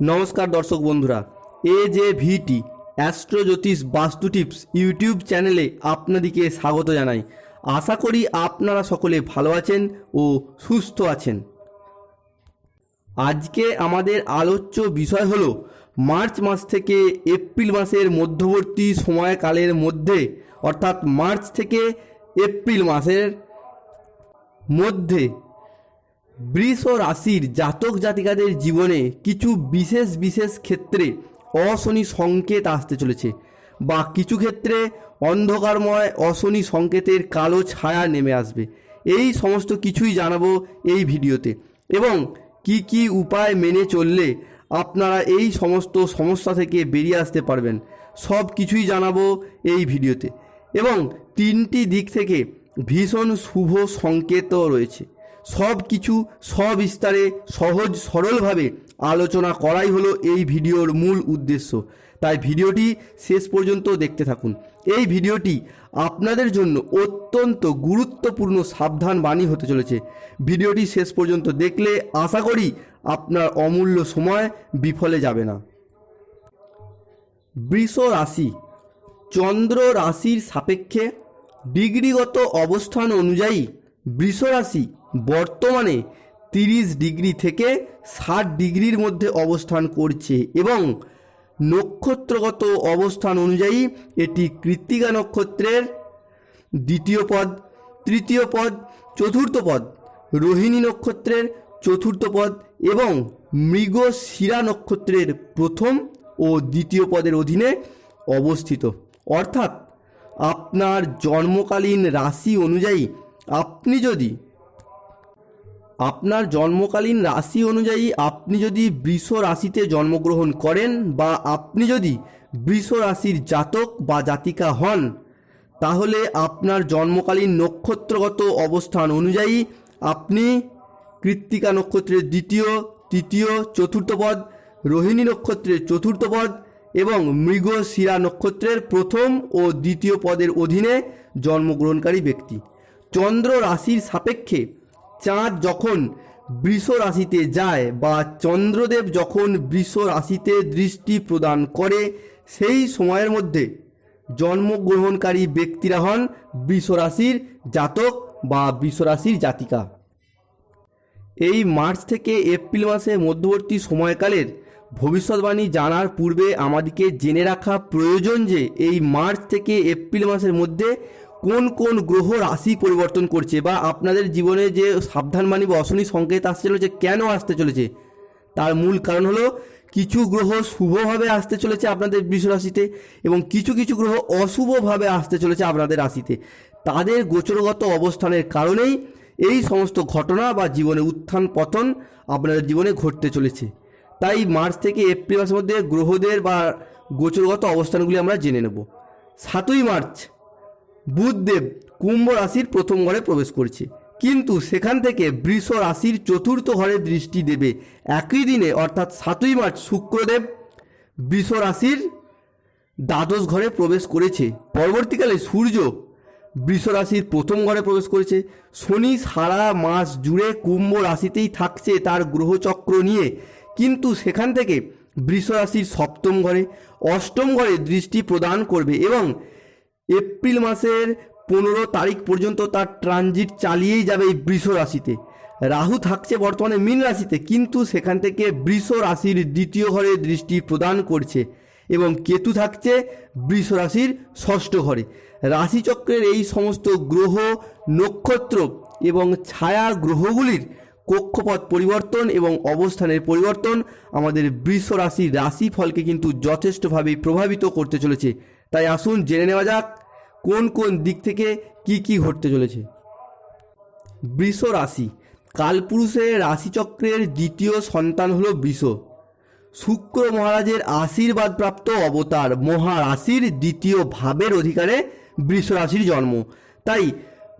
নমস্কার দর্শক বন্ধুরা এ যে ভিটি অ্যাস্ট্রো জ্যোতিষ বাস্তু টিপস ইউটিউব চ্যানেলে আপনাদেরকে স্বাগত জানাই। আশা করি আপনারা সকলে ভালো আছেন ও সুস্থ আছেন। আজকে আমাদের আলোচ্য বিষয় হলো, মার্চ মাস থেকে এপ্রিল মাসের মধ্যবর্তী সময়কালের মধ্যে, অর্থাৎ মার্চ থেকে এপ্রিল মাসের মধ্যে বৃষ রাশির জাতক জাতিকাদের জীবনে কিছু বিশেষ বিশেষ ক্ষেত্রে অশনি সংকেত আসতে চলেছে বা কিছু ক্ষেত্রে অন্ধকারময় অশনি সংকেতের কালো ছায়া নেমে আসবে। এই সমস্ত কিছুই জানাব এই ভিডিওতে। এবং কি কি উপায় মেনে চললে আপনারা এই সমস্ত সমস্যা থেকে বেরিয়ে আসতে পারবেন, সব কিছুই জানাব এই ভিডিওতে। এবং তিনটি দিক থেকে ভীষণ শুভ সংকেতও রয়েছে। সব কিছু সবিস্তারে সহজ সরলভাবে আলোচনা করাই হলো এই ভিডিওর মূল উদ্দেশ্য। তাই ভিডিওটি শেষ পর্যন্ত দেখতে থাকুন। এই ভিডিওটি আপনাদের জন্য অত্যন্ত গুরুত্বপূর্ণ সাবধান বাণী হতে চলেছে। ভিডিওটি শেষ পর্যন্ত দেখলে আশা করি আপনার অমূল্য সময় বিফলে যাবে না। বৃষ রাশি চন্দ্র রাশির সাপেক্ষে ডিগ্রিগত অবস্থান অনুযায়ী বৃষ রাশি বর্তমানে তিরিশ ডিগ্রি থেকে ষাট ডিগ্রির মধ্যে অবস্থান করছে এবং নক্ষত্রগত অবস্থান অনুযায়ী এটি কৃত্তিকা নক্ষত্রের দ্বিতীয় পদ, তৃতীয় পদ, চতুর্থ পদ, রোহিণী নক্ষত্রের চতুর্থ পদ এবং মৃগশিরা নক্ষত্রের প্রথম ও দ্বিতীয় পদের অধীনে অবস্থিত। অর্থাৎ আপনার জন্মকালীন রাশি অনুযায়ী আপনি যদি আপনার জন্মকালীন রাশি অনুযায়ী আপনি যদি বৃষ রাশিতে জন্মগ্রহণ করেন বা আপনি যদি বৃষ রাশির জাতক বা জাতিকা হন, তাহলে আপনার জন্মকালীন নক্ষত্রগত অবস্থান অনুযায়ী আপনি কৃত্তিকা নক্ষত্রের দ্বিতীয়, তৃতীয়, চতুর্থ পদ, রোহিণী নক্ষত্রের চতুর্থ পদ এবং মৃগশিরা নক্ষত্রের প্রথম ও দ্বিতীয় পদের অধীনে জন্মগ্রহণকারী ব্যক্তি। চন্দ্র রাশির সাপেক্ষে চাঁদ যখন বৃষ রাশিতে যায় বা চন্দ্রদেব যখন বৃষ রাশিতে দৃষ্টি প্রদান করে, সেই সময়ের মধ্যে জন্মগ্রহণকারী ব্যক্তিরা হন বৃষ রাশির জাতক বা বৃষ রাশির জাতিকা। এই মার্চ থেকে এপ্রিল মাসের মধ্যবর্তী সময়কালের ভবিষ্যৎবাণী জানার পূর্বে আমাদেরকে জেনে রাখা প্রয়োজন যে, এই মার্চ থেকে এপ্রিল মাসের মধ্যে কোন কোন গ্রহ রাশি পরিবর্তন করছে বা আপনাদের জীবনে যে সাবধানবাণী বা অশনি সংকেত আসতে চলেছে, কেন আসতে চলেছে? তার মূল কারণ হলো কিছু গ্রহ শুভভাবে আসতে চলেছে আপনাদের বৃষ রাশিতে এবং কিছু কিছু গ্রহ অশুভভাবে আসতে চলেছে আপনাদের রাশিতে। তাদের গোচরগত অবস্থানের কারণেই এই সমস্ত ঘটনা বা জীবনে উত্থান পতন আপনাদের জীবনে ঘটতে চলেছে। তাই মার্চ থেকে এপ্রিল মাসের মধ্যে গ্রহদের বা গোচরগত অবস্থানগুলি আমরা জেনে নেব। সাতই মার্চ বুধদেব কুম্ভ রাশির প্রথম ঘরে প্রবেশ করছে। কিন্তু সেখান থেকে বৃষ রাশির চতুর্থ ঘরে দৃষ্টি দেবে। একই দিনে, অর্থাৎ সাতই মার্চ, শুক্রদেব বৃষ রাশির দ্বাদশ ঘরে প্রবেশ করেছে। পরবর্তীকালে সূর্য বৃষ রাশির প্রথম ঘরে প্রবেশ করেছে। শনি সারা মাস জুড়ে কুম্ভ রাশিতেই থাকছে তার গ্রহচক্র নিয়ে। কিন্তু সেখান থেকে বৃষ রাশির সপ্তম ঘরে, অষ্টম ঘরে দৃষ্টি প্রদান করবে এবং এপ্রিল মাসের পনেরো তারিখ পর্যন্ত তার ট্রানজিট চালিয়েই যাবে এই বৃষ রাশিতে। রাহু থাকছে বর্তমানে মীন রাশিতে, কিন্তু সেখান থেকে বৃষ রাশির দ্বিতীয় ঘরে দৃষ্টি প্রদান করছে এবং কেতু থাকছে বৃষ রাশির ষষ্ঠ ঘরে। রাশিচক্রের এই সমস্ত গ্রহ, নক্ষত্র এবং ছায়া গ্রহগুলির কক্ষপথ পরিবর্তন এবং অবস্থানের পরিবর্তন আমাদের বৃষ রাশির রাশিফলকে কিন্তু যথেষ্টভাবে প্রভাবিত করতে চলেছে। তাই আসুন জেনে নেওয়া যাক কোন কোন দিক থেকে কি কি ঘটতে চলেছে। বৃষ রাশি। কালপুরুষের রাশিচক্রের দ্বিতীয় সন্তান হল বৃষ। শুক্র মহারাজের আশীর্বাদপ্রাপ্ত অবতার মহারাশির দ্বিতীয় ভাবের অধিকারে বৃষ রাশির জন্ম। তাই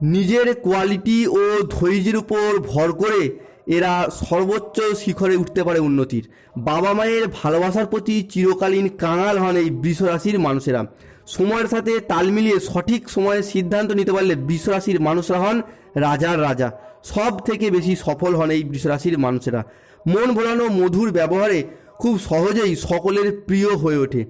নিজের কোয়ালিটি ও ধৈর্যের উপর ভর করে এরা সর্বোচ্চ শিখরে উঠতে পারে উন্নতির। বাবা মায়ের ভালোবাসার প্রতি চিরকালীন কাঙাল হন এই বৃষ রাশির মানুষেরা। সময়ের সাথে তাল মিলিয়ে সঠিক সময়ে সিদ্ধান্ত নিতে পারলে বৃষ রাশির মানুষরা হন রাজার রাজা। সব থেকে বেশি সফল হন এই বৃষ রাশির মানুষেরা। মন ভোলানো মধুর ব্যবহারে খুব সহজেই সকলের প্রিয় হয়ে ওঠে।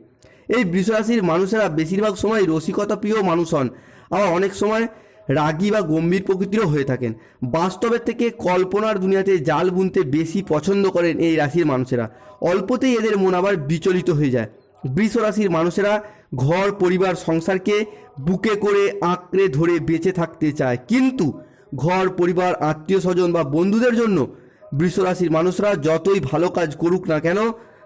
এই বৃষরাশির মানুষেরা বেশিরভাগ সময় রসিকতা প্রিয় মানুষ হন। আবার অনেক সময় রাগী বা গম্ভীর প্রকৃতিরও হয়ে থাকেন। বাস্তবের থেকে কল্পনার দুনিয়াতে জাল বুনতে বেশি পছন্দ করেন এই রাশির মানুষেরা। অল্পতেই এদের মন আবার বিচলিত হয়ে যায়। বৃষ রাশির মানুষেরা ঘর, পরিবার, সংসারকে বুকে করে আঁকড়ে ধরে বেঁচে থাকতে চায়। কিন্তু ঘর, পরিবার, আত্মীয় স্বজন বা বন্ধুদের জন্য বৃষরাশির মানুষরা যতই ভালো কাজ করুক না কেন,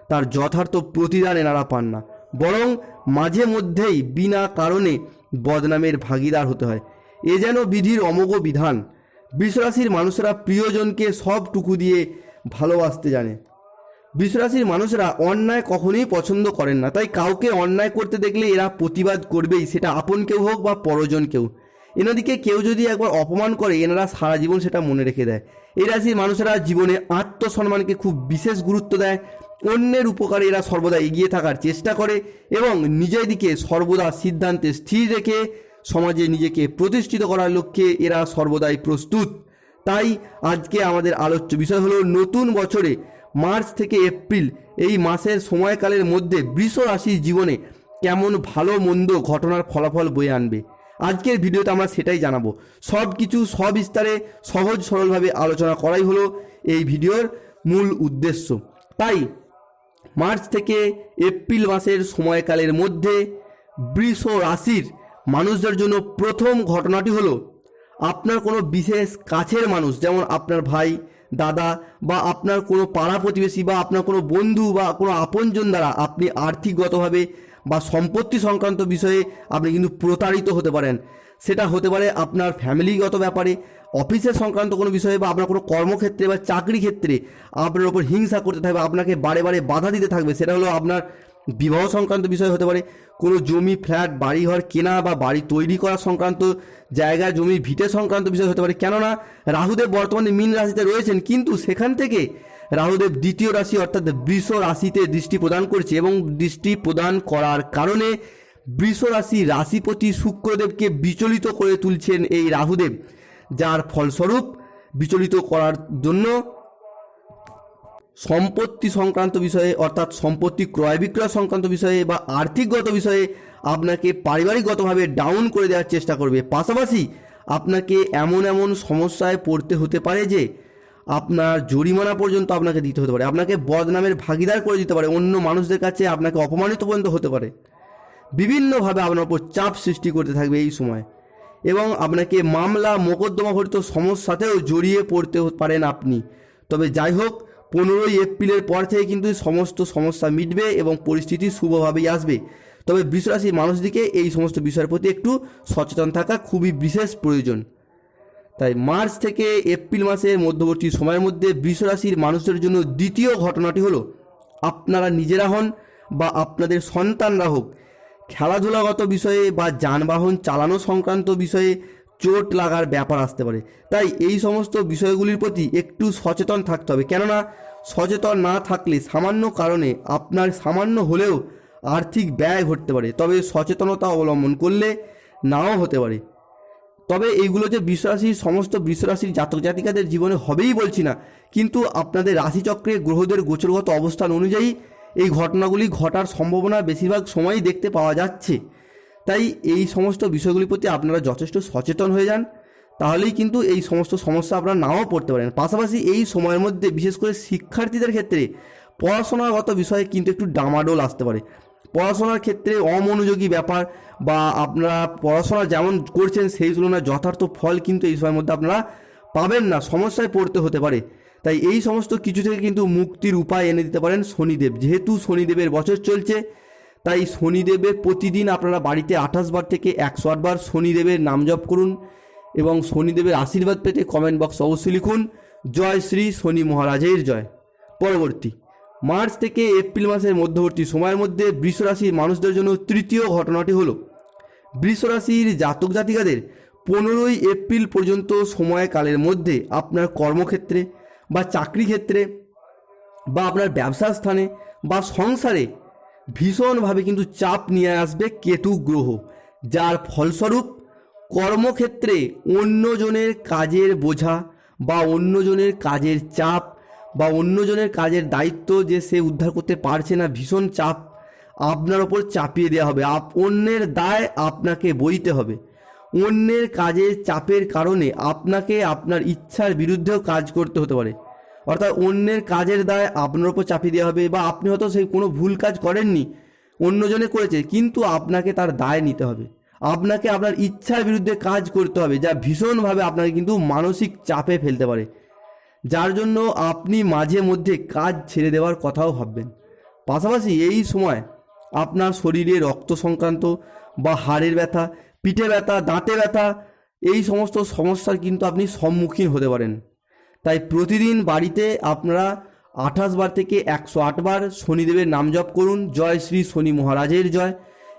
তার যথার্থ প্রতিদান এনারা পান না। বরং মাঝে মধ্যেই বিনা কারণে বদনামের ভাগিদার হতে হয়। এ যেন বিধির অমোঘ বিধান। বৃষরাশির মানুষরা প্রিয়জনকে সবটুকু দিয়ে ভালোবাসতে জানে। বৃষরাশির মানুষরা অন্যায় কখনোই পছন্দ করেন না। তাই কাউকে অন্যায় করতে দেখলে এরা প্রতিবাদ করবেই, সেটা আপন কেউ হোক বা পরজন কেউ। এনাদিকে কেউ যদি একবার অপমান করে, এনারা সারা জীবন সেটা মনে রেখে দেয়। এই রাশির মানুষেরা জীবনে আত্মসম্মানকে খুব বিশেষ গুরুত্ব দেয়। অন্যের উপকারে এরা সর্বদা এগিয়ে থাকার চেষ্টা করে এবং নিজের দিকে সর্বদা সিদ্ধান্তে স্থির রেখে সমাজে নিজেকে প্রতিষ্ঠিত করার লক্ষ্যে এরা সর্বদাই প্রস্তুত। তাই আজকে আমাদের আলোচ্য বিষয় হলো নতুন বছরে মার্চ থেকে এপ্রিল, এই মাসের সময়কালের মধ্যে বৃষ রাশির জীবনে কেমন ভালো মন্দ ঘটনার ফলাফল বয়ে আনবে। আজকের ভিডিওতে আমরা সেটাই জানাব। সব কিছু সবিস্তারে, সহজ সরলভাবে আলোচনা করাই হলো এই ভিডিওর মূল উদ্দেশ্য। তাই মার্চ থেকে এপ্রিল মাসের সময়কালের মধ্যে বৃষ রাশির মানুষদের জন্য প্রথম ঘটনাটি হলো আপনার কোনো বিশেষ কাছের মানুষ, যেমন আপনার ভাই, দাদা বা আপনার কোনো পাড়া প্রতিবেশী বা আপনার কোনো বন্ধু বা কোনো আপনজন দ্বারা আপনি আর্থিকগতভাবে বা সম্পত্তি সংক্রান্ত বিষয়ে আপনি কিন্তু প্রতারিত হতে পারেন। সেটা হতে পারে আপনার ফ্যামিলিগত ব্যাপারে, অফিসের সংক্রান্ত কোনো বিষয়ে বা আপনার কোনো কর্মক্ষেত্রে বা চাকরি ক্ষেত্রে আপনার ওপর হিংসা করতে থাকবে, আপনাকে বারে বারে বাধা দিতে থাকবে, সেটা হলো আপনার বিবাহ সংক্রান্ত বিষয় হতে পারে। কোনো জমি, ফ্ল্যাট, বাড়িঘর, কেনা বা বাড়ি তৈরি করা সংক্রান্ত জায়গা, জমি ভিটে সংক্রান্ত বিষয় হতে পারে। কেননা, রাহুদেব বর্তমানে মীন রাশিতে রয়েছেন, কিন্তু সেখান থেকে রাহুদেব দ্বিতীয় রাশি অর্থাৎ বৃষ রাশিতে দৃষ্টি প্রদান করছে এবং দৃষ্টি প্রদান করার কারণে বৃষ রাশি রাশিপতি শুক্রদেবকে বিচলিত করে তুলছেন এই রাহুদেব, যার ফলস্বরূপ বিচলিত করার জন্য সম্পত্তি সংক্রান্ত বিষয়ে, অর্থাৎ সম্পত্তি ক্রয় বিক্রয় সংক্রান্ত বিষয়ে বা আর্থিকগত বিষয়ে আপনাকে পারিবারিকগতভাবে ডাউন করে দেওয়ার চেষ্টা করবে। পাশাপাশি আপনাকে এমন এমন সমস্যায় পড়তে হতে পারে যে আপনার জরিমানা পর্যন্ত আপনাকে দিতে হতে পারে। আপনাকে বদনামের ভাগিদার করে দিতে পারে। অন্য মানুষদের কাছে আপনাকে অপমানিত পর্যন্ত হতে পারে। বিভিন্নভাবে আপনার উপর চাপ সৃষ্টি করতে থাকবে এই সময়। এবং আপনাকে মামলা মোকদ্দমা ঘটিত সমস্যাতেও জড়িয়ে পড়তে পারেন আপনি। তবে যাই হোক পনেরোই এপ্রিলের পর থেকে কিন্তু সমস্ত সমস্যা মিটবে এবং পরিস্থিতি শুভভাবেই আসবে। তবে বৃষরাশির মানুষদিকে এই সমস্ত বিষয়ের প্রতি একটু সচেতন থাকা খুবই বিশেষ প্রয়োজন। তাই মার্চ থেকে এপ্রিল মাসের মধ্যবর্তী সময়ের মধ্যে বৃষরাশির মানুষদের জন্য দ্বিতীয় ঘটনাটি হলো, আপনারা নিজেরা হন বা আপনাদের সন্তানরা হোক, খেলাধুলাগত বিষয়ে বা যানবাহন চালানো সংক্রান্ত বিষয়ে চোট লাগার ব্যাপার আসতে পারে। তাই এই সমস্ত বিষয়গুলির প্রতি একটু সচেতন থাকতে হবে। কেননা সচেতন না থাকলে সামান্য কারণে আপনার সামান্য হলেও আর্থিক ব্যয় ঘটতে পারে। তবে সচেতনতা অবলম্বন করলে নাও হতে পারে। তবে এইগুলো যে বিশ্বাসী সমস্ত বিশ্বরাশির জাতক জাতিকাদের জীবনে হবেই বলছি না। কিন্তু আপনাদের রাশিচক্রে গ্রহদের গোচরগত অবস্থান অনুযায়ী এই ঘটনাগুলি ঘটার সম্ভাবনা বেশিরভাগ সময়ই দেখতে পাওয়া যাচ্ছে। তাই এই সমস্ত বিষয়গুলির প্রতি আপনারা যথেষ্ট সচেতন হয়ে যান। তাহলেই কিন্তু এই সমস্ত সমস্যা আপনারা নাও পড়তে পারেন। পাশাপাশি এই সময়ের মধ্যে বিশেষ করে শিক্ষার্থীদের ক্ষেত্রে পড়াশোনাগত বিষয়ে কিন্তু একটু ডামাডোল আসতে পারে। পড়াশোনার ক্ষেত্রে অমনোযোগী ব্যাপার বা আপনারা পড়াশোনা যেমন করছেন সেই তুলনায় যথার্থ ফল কিন্তু এই সময়ের মধ্যে আপনারা পাবেন না, সমস্যায় পড়তে হতে পারে। তাই এই সমস্ত কিছু থেকে কিন্তু মুক্তির উপায় এনে দিতে পারেন শনিদেব। যেহেতু শনিদেবের বছর চলছে তাই শনিদেবের প্রতিদিন আপনারা বাড়িতে আঠাশ বার থেকে একশো আটবার শনিদেবের নাম জপ করুন এবং শনিদেবের আশীর্বাদ পেতে কমেন্ট বক্স অবশ্যই লিখুন, জয় শ্রী শনি মহারাজের জয়। পরবর্তী, মার্চ থেকে এপ্রিল মাসের মধ্যবর্তী সময়ের মধ্যে বৃষরাশির মানুষদের জন্য তৃতীয় ঘটনাটি হলো বৃষরাশির জাতক জাতিকাদের পনেরোই এপ্রিল পর্যন্ত সময়কালের মধ্যে আপনার কর্মক্ষেত্রে বা চাকরি ক্ষেত্রে বা আপনার ব্যবসার স্থানে বা সংসারে ভীষণভাবে কিন্তু চাপ নিয়ে আসবে কেতু গ্রহ, যার ফলস্বরূপ কর্মক্ষেত্রে অন্যজনের কাজের বোঝা বা অন্যজনের কাজের চাপ বা অন্যজনের কাজের দায়িত্ব যে সে উদ্ধার করতে পারছে না, ভীষণ চাপ আপনার ওপর চাপিয়ে দেওয়া হবে। আপ, অন্যের দায় আপনাকে বইতে হবে। অন্যের কাজের চাপের কারণে আপনাকে আপনার ইচ্ছার বিরুদ্ধেও কাজ করতে হতে পারে। অর্থাৎ অন্যের কাজের দায় আপনার ওপর চাপিয়ে দেওয়া হবে বা আপনি হয়তো সেই কোনো ভুল কাজ করেননি, অন্যজনে করেছে, কিন্তু আপনাকে তার দায় নিতে হবে। আপনাকে আপনার ইচ্ছার বিরুদ্ধে কাজ করতে হবে, যা ভীষণভাবে আপনাকে কিন্তু মানসিক চাপে ফেলতে পারে। যার জন্য আপনি মাঝে মধ্যে কাজ ছেড়ে দেওয়ার কথাও ভাববেন। পাশাপাশি এই সময় আপনার শরীরে রক্ত সংক্রান্ত বা হাড়ের ব্যথা, পিঠে ব্যথা, দাঁতে ব্যথা, এই সমস্ত সমস্যার কিন্তু আপনি সম্মুখীন হতে পারেন। তাই প্রতিদিন বাড়িতে আপনারা আঠাশ বার থেকে একশো বার শনিদেবের নাম জপ করুন। জয় শ্রী শনি মহারাজের জয়।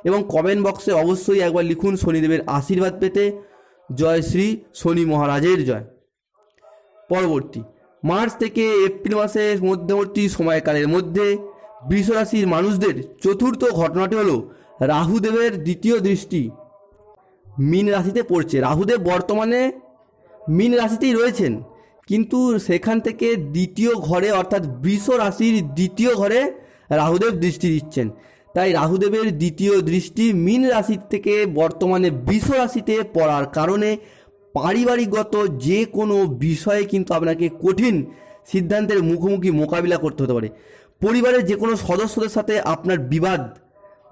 এবং কমেন্ট বক্সে অবশ্যই একবার লিখুন শনিদেবের আশীর্বাদ পেতে। জয় শ্রী শনি মহারাজের জয়। পরবর্তী, মার্চ থেকে এপ্রিল মাসের মধ্যবর্তী সময়কালের মধ্যে বৃষরাশির মানুষদের চতুর্থ ঘটনাটি হলো রাহুদেবের দ্বিতীয় দৃষ্টি। মীন রাশিতে পড়ছে। রাহুদেব বর্তমানে মীন রাশিতেই রয়েছেন। কিন্তু সেখান থেকে দ্বিতীয় ঘরে, অর্থাৎ বৃষ রাশির দ্বিতীয় ঘরে রাহুদেব দৃষ্টি দিচ্ছেন। তাই রাহুদেবের দ্বিতীয় দৃষ্টি মীন রাশি থেকে বর্তমানে বৃষ রাশিতে পড়ার কারণে পারিবারিকগত যে কোনো বিষয়ে কিন্তু আপনাকে কঠিন সিদ্ধান্তের মুখোমুখি মোকাবিলা করতে হতে পারে। পরিবারের যে কোনো সদস্যদের সাথে আপনার বিবাদ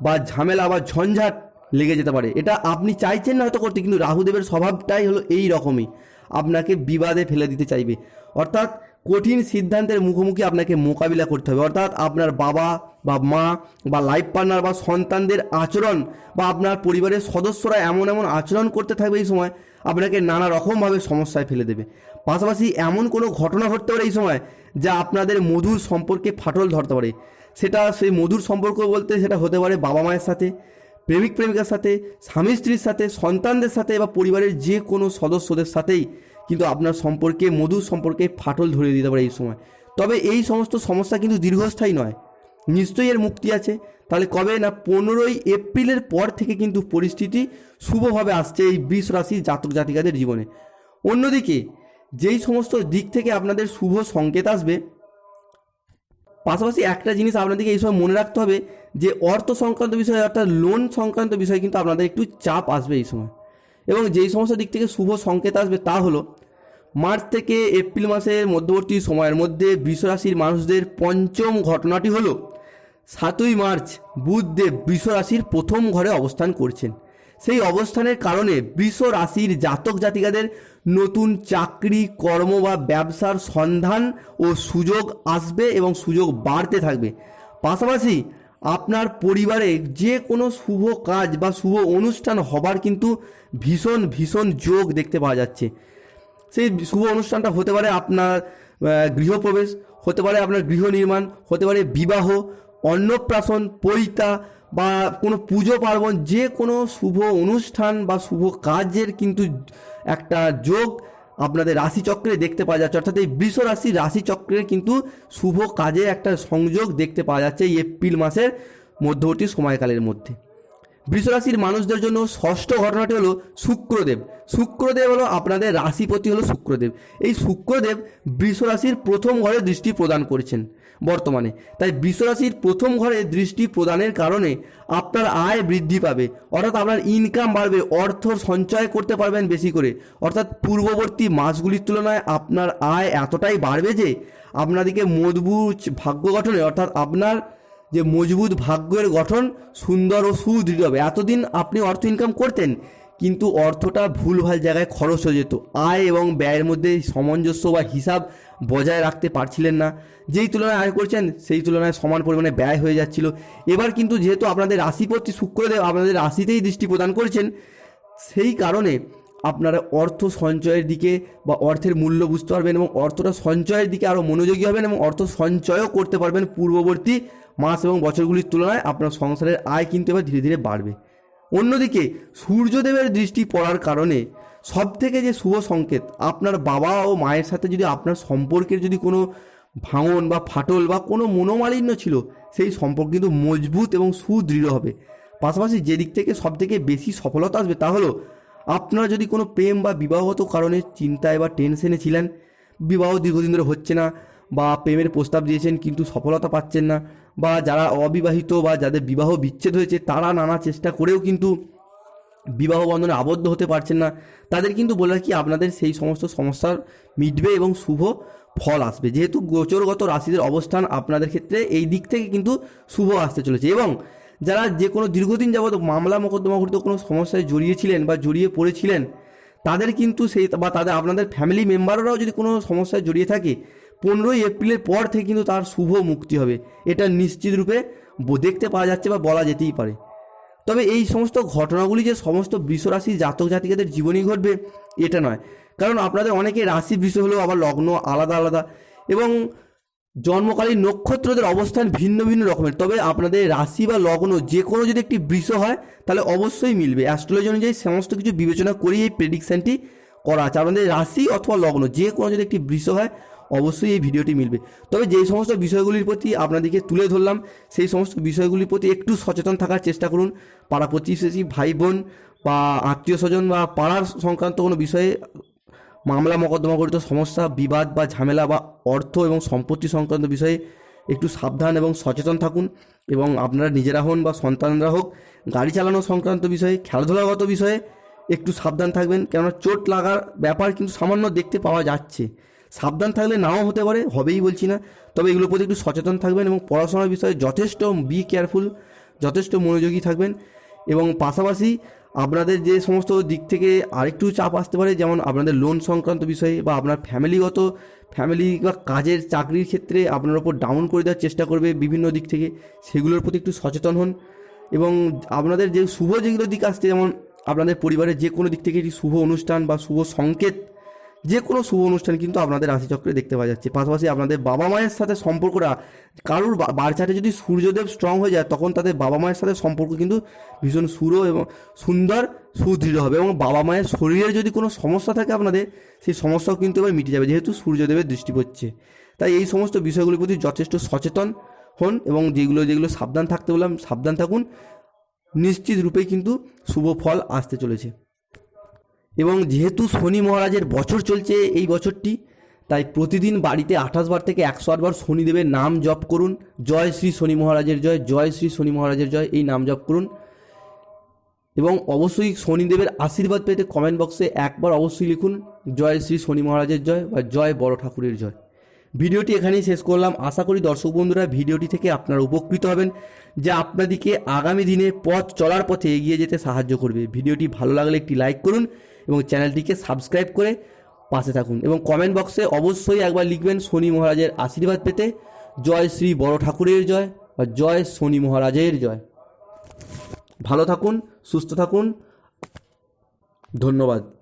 বা ঝামেলা বা ঝঞ্ঝাট লেগে যেতে পারে। এটা আপনি চাইছেন না হয়তো করতে, কিন্তু রাহুদেবের স্বভাবটাই হলো এই রকমই। আপনাকে বিবাদে ফেলে দিতে চাইবে। অর্থাৎ কঠিন সিদ্ধান্তের মুখোমুখি আপনাকে মোকাবিলা করতে হবে। অর্থাৎ আপনার বাবা বা মা বা লাইফ পার্টনার বা সন্তানদের আচরণ বা আপনার পরিবারের সদস্যরা এমন এমন আচরণ করতে থাকবে এই সময় আপনাকে নানা রকমভাবে সমস্যায় ফেলে দেবে। পাশাপাশি এমন কোনো ঘটনা ঘটতে পারে এই সময় যা আপনাদের মধুর সম্পর্কে ফাটল ধরতে পারে। সেটা সেই মধুর সম্পর্ক বলতে সেটা হতে পারে বাবা মায়ের সাথে প্রেমিক প্রেমিকার সাথে, স্বামী স্ত্রীর সাথে, সন্তানদের সাথে বা পরিবারের যে কোনো সদস্যদের সাথেই কিন্তু আপনার সম্পর্কে, মধুর সম্পর্কে ফাটল ধরিয়ে দিতে পারে এই সময়। তবে এই সমস্ত সমস্যা কিন্তু দীর্ঘস্থায়ী নয়। নিশ্চয়ই এর মুক্তি আছে। তাহলে কবে না পনেরোই এপ্রিলের পর থেকে কিন্তু পরিস্থিতি শুভভাবে আসছে এই বৃষ রাশি জাতক জাতিকাদের জীবনে। অন্যদিকে, যেই সমস্ত দিক থেকে আপনাদের শুভ সংকেত আসবে পাশাপাশি একটা জিনিস আপনাদেরকে এই সময় মনে রাখতে হবে যে অর্থ সংক্রান্ত বিষয়ে অর্থাৎ লোন সংক্রান্ত বিষয় কিন্তু আপনাদের একটু চাপ আসবে এই সময়। এবং যেই সমস্ত দিক থেকে শুভ সংকেত আসবে তা হলো মার্চ থেকে এপ্রিল মাসের মধ্যবর্তী সময়ের মধ্যে বিশ্বরাশির মানুষদের পঞ্চম ঘটনাটি হলো সাতই মার্চ বুধদেব বৃষ রাশির প্রথম ঘরে অবস্থান করছেন। সেই অবস্থানের কারণে বৃষ রাশির জাতক জাতিকাদের নতুন চাকরি, কর্ম বা ব্যবসার সন্ধান ও সুযোগ আসবে এবং সুযোগ বাড়তে থাকবে। পাশাপাশি আপনার পরিবারে যে কোনো শুভ কাজ বা শুভ অনুষ্ঠান হবার কিন্তু ভীষণ ভীষণ যোগ দেখতে পাওয়া যাচ্ছে। সেই শুভ অনুষ্ঠানটা হতে পারে আপনার গৃহপ্রবেশ, হতে পারে আপনার গৃহ নির্মাণ, হতে পারে বিবাহ, অন্নপ্রাশন পৈতা বা কোনো পুজো পার্বণ, যে কোনো শুভ অনুষ্ঠান বা শুভ কাজের কিন্তু একটা যোগ আপনাদের রাশিচক্রে দেখতে পাওয়া যাচ্ছে। অর্থাৎ এই বৃষ রাশি রাশিচক্রের কিন্তু শুভ কাজে একটা সংযোগ দেখতে পাওয়া যাচ্ছে এই এপ্রিল মাসের মধ্যবর্তী সময়কালের মধ্যে। বৃষরাশির মানুষদের জন্য ষষ্ঠ ঘটনাটি হলো শুক্রদেব। শুক্রদেব হলো আপনাদের রাশিপতি হলো শুক্রদেব। এই শুক্রদেব বৃষরাশির প্রথম ঘরে দৃষ্টি প্রদান করেছেন বর্তমানে। তাই বৃষরাশির প্রথম ঘরে দৃষ্টি প্রদানের কারণে আপনার আয় বৃদ্ধি পাবে। অর্থাৎ আপনার ইনকাম বাড়বে, অর্থ সঞ্চয় করতে পারবেন বেশি করে। অর্থাৎ পূর্ববর্তী মাসগুলির তুলনায় আপনার আয় এতটাই বাড়বে যে আপনাদিকে মজবুত ভাগ্য গঠনে অর্থাৎ আপনার যে মজবুত ভাগ্যের গঠন সুন্দর ও সুদৃঢ় হবে। এতদিন আপনি অর্থ ইনকাম করতেন, কিন্তু অর্থটা ভুলভাল জায়গায় খরচ হয়ে যেত। আয় এবং ব্যয়ের মধ্যে সামঞ্জস্য বা হিসাব বজায় রাখতে পারছিলেন না। যেই তুলনায় আয় করছেন, সেই তুলনায় সমান পরিমাণে ব্যয় হয়ে যাচ্ছিল। এবার কিন্তু যেহেতু আপনাদের রাশিপতি শুক্রদেব আপনাদের রাশিতেই দৃষ্টি প্রদান করছেন, সেই কারণে আপনারা অর্থ সঞ্চয়ের দিকে বা অর্থের মূল্য বুঝতে পারবেন এবং অর্থটা সঞ্চয়ের দিকে আরও মনোযোগী হবেন এবং অর্থ সঞ্চয়ও করতে পারবেন পূর্ববর্তী মাস এবং বছরগুলির তুলনায় আপনার সংসারের আয় কিন্তু এবার ধীরে ধীরে বাড়বে। অন্যদিকে সূর্যদেবের দৃষ্টি পড়ার কারণে সব থেকে যে শুভ সংকেত আপনার বাবা ও মায়ের সাথে যদি আপনার সম্পর্কের যদি কোনো ভাঙন বা ফাটল বা কোনো মনোমালিন্য ছিল, সেই সম্পর্ক কিন্তু মজবুত এবং সুদৃঢ় হবে। পাশাপাশি যে দিক থেকে সব থেকে বেশি সফলতা আসবে তা হলো, আপনারা যদি কোনো প্রেম বা বিবাহগত কারণে চিন্তায় বা টেনশনে ছিলেন, বিবাহ দীর্ঘদিন ধরে হচ্ছে না বা প্রেমের প্রস্তাব দিয়েছেন কিন্তু সফলতা পাচ্ছেন না বা যারা অবিবাহিত বা যাদের বিবাহ বিচ্ছেদ হয়েছে, তারা নানা চেষ্টা করেও কিন্তু বিবাহ বন্ধনে আবদ্ধ হতে পারছেন না। তাদের কিন্তু বলে রাখি, আপনাদের সেই সমস্ত সমস্যার মিটবে এবং শুভ ফল আসবে। যেহেতু গোচরগত রাশিদের অবস্থান আপনাদের ক্ষেত্রে এই দিক থেকে কিন্তু শুভ আসতে চলেছে এবং যারা যে কোনো দীর্ঘদিন যাবত মামলা মোকদ্দমা ঘটিত কোনো সমস্যায় জড়িয়েছিলেন বা জড়িয়ে পড়েছিলেন, তাদের কিন্তু সেই বা তাদের আপনাদের ফ্যামিলি মেম্বাররাও যদি কোনো সমস্যায় জড়িয়ে থাকে পনেরোই এপ্রিলের পর থেকে কিন্তু তার শুভ মুক্তি হবে। এটা নিশ্চিত রূপে দেখতে পাওয়া যাচ্ছে বা বলা যেতেই পারে। তবে এই সমস্ত ঘটনাগুলি যে সমস্ত বৃষরাশি জাতক জাতিকাদের জীবনেই ঘটবে, এটা নয়। কারণ আপনাদের অনেকে রাশি বৃষ হলেও আবার লগ্ন আলাদা আলাদা এবং জন্মকালীন নক্ষত্রদের অবস্থান ভিন্ন ভিন্ন রকমের। তবে আপনাদের রাশি বা লগ্ন যে কোনো যদি একটি বৃষ হয়, তাহলে অবশ্যই মিলবে। অ্যাস্ট্রোলজি অনুযায়ী সমস্ত কিছু বিবেচনা করেই এই প্রেডিকশানটি করা আছে। আপনাদের রাশি অথবা লগ্ন যে কোনো যদি একটি বৃষ হয় অবশ্যই এই ভিডিওটি মিলবে। তবে যেই সমস্ত বিষয়গুলির প্রতি আপনাদেরকে তুলে ধরলাম, সেই সমস্ত বিষয়গুলির প্রতি একটু সচেতন থাকার চেষ্টা করুন। পাড়া প্রতিবেশী ভাই বোন বা আত্মীয় স্বজন বা পাড়ার সংক্রান্ত কোনো বিষয়ে মামলা মোকদ্দমা গঠিত সমস্যা, বিবাদ বা ঝামেলা বা অর্থ এবং সম্পত্তি সংক্রান্ত বিষয়ে একটু সাবধান এবং সচেতন থাকুন এবং আপনারা নিজেরা হন বা সন্তানরা হোক, গাড়ি চালানো সংক্রান্ত বিষয়ে, খেলাধুলাগত বিষয়ে একটু সাবধান থাকবেন। কেননা চোট লাগার ব্যাপার কিন্তু সামান্য দেখতে পাওয়া যাচ্ছে। সাবধান থাকলে নাও হতে পারে, হবেই বলছি না। তবে এগুলোর প্রতি একটু সচেতন থাকবেন এবং পড়াশোনার বিষয়ে যথেষ্ট বি কেয়ারফুল যথেষ্ট মনোযোগী থাকবেন। এবং পাশাপাশি আপনাদের যে সমস্ত দিক থেকে আরেকটু চাপ আসতে পারে, যেমন আপনাদের লোন সংক্রান্ত বিষয়ে বা আপনার ফ্যামিলিগত ফ্যামিলি বা কাজের চাকরির ক্ষেত্রে আপনার ওপর ডাউন করে দেওয়ার চেষ্টা করবে বিভিন্ন দিক থেকে, সেগুলোর প্রতি একটু সচেতন হন। এবং আপনাদের যে শুভ যেগুলো দিক আসছে, যেমন আপনাদের পরিবারের যে কোনো দিক থেকে একটি শুভ অনুষ্ঠান বা শুভ সংকেত যে কোনো শুভ অনুষ্ঠান কিন্তু আপনাদের রাশিচক্রে দেখতে পাওয়া যাচ্ছে। পাশাপাশি আপনাদের বাবা মায়ের সাথে সম্পর্কটা, কারুর বারচাটে যদি সূর্যদেব স্ট্রং হয়ে যায়, তখন তাদের বাবা মায়ের সাথে সম্পর্ক কিন্তু ভীষণ সুর এবং সুন্দর, সুদৃঢ় হবে এবং বাবা মায়ের শরীরের যদি কোনো সমস্যা থাকে আপনাদের, সেই সমস্যাও কিন্তু এবার মিটে যাবে, যেহেতু সূর্যদেবের দৃষ্টি পড়ছে। তাই এই সমস্ত বিষয়গুলির প্রতি যথেষ্ট সচেতন হন এবং যেগুলো যেগুলো সাবধান থাকতে বললাম, সাবধান থাকুন। নিশ্চিত রূপেই কিন্তু শুভ ফল আসতে চলেছে। এবং যেহেতু শনি মহারাজের বছর চলছে এই বছরটি, তাই প্রতিদিন বাড়িতে আঠাশ বার থেকে একশো আটবার শনিদেবের নাম জপ করুন। জয় শ্রী শনি মহারাজের জয় জয় শ্রী শনি মহারাজের জয়, এই নাম জপ করুন। এবং অবশ্যই শনিদেবের আশীর্বাদ পেতে কমেন্ট বক্সে একবার অবশ্যই লিখুন, জয় শ্রী শনি মহারাজের জয় বা জয় বড় ঠাকুরের জয়। ভিডিওটি এখানেই শেষ করলাম। আশা করি দর্শক বন্ধুরা ভিডিওটি থেকে আপনারা উপকৃত হবেন, যা আপনাদেরকে আগামী দিনে পথ চলার পথে এগিয়ে যেতে সাহায্য করবে। ভিডিওটি ভালো লাগলে একটি লাইক করুন এবং চ্যানেলটিকে সাবস্ক্রাইব করে পাশে থাকুন। এবং কমেন্ট বক্সে অবশ্যই একবার লিখবেন শনি মহারাজের আশীর্বাদ পেতে। জয় শ্রী বড় ঠাকুরের জয় বা জয় শনি মহারাজের জয়। ভালো থাকুন, সুস্থ থাকুন। ধন্যবাদ।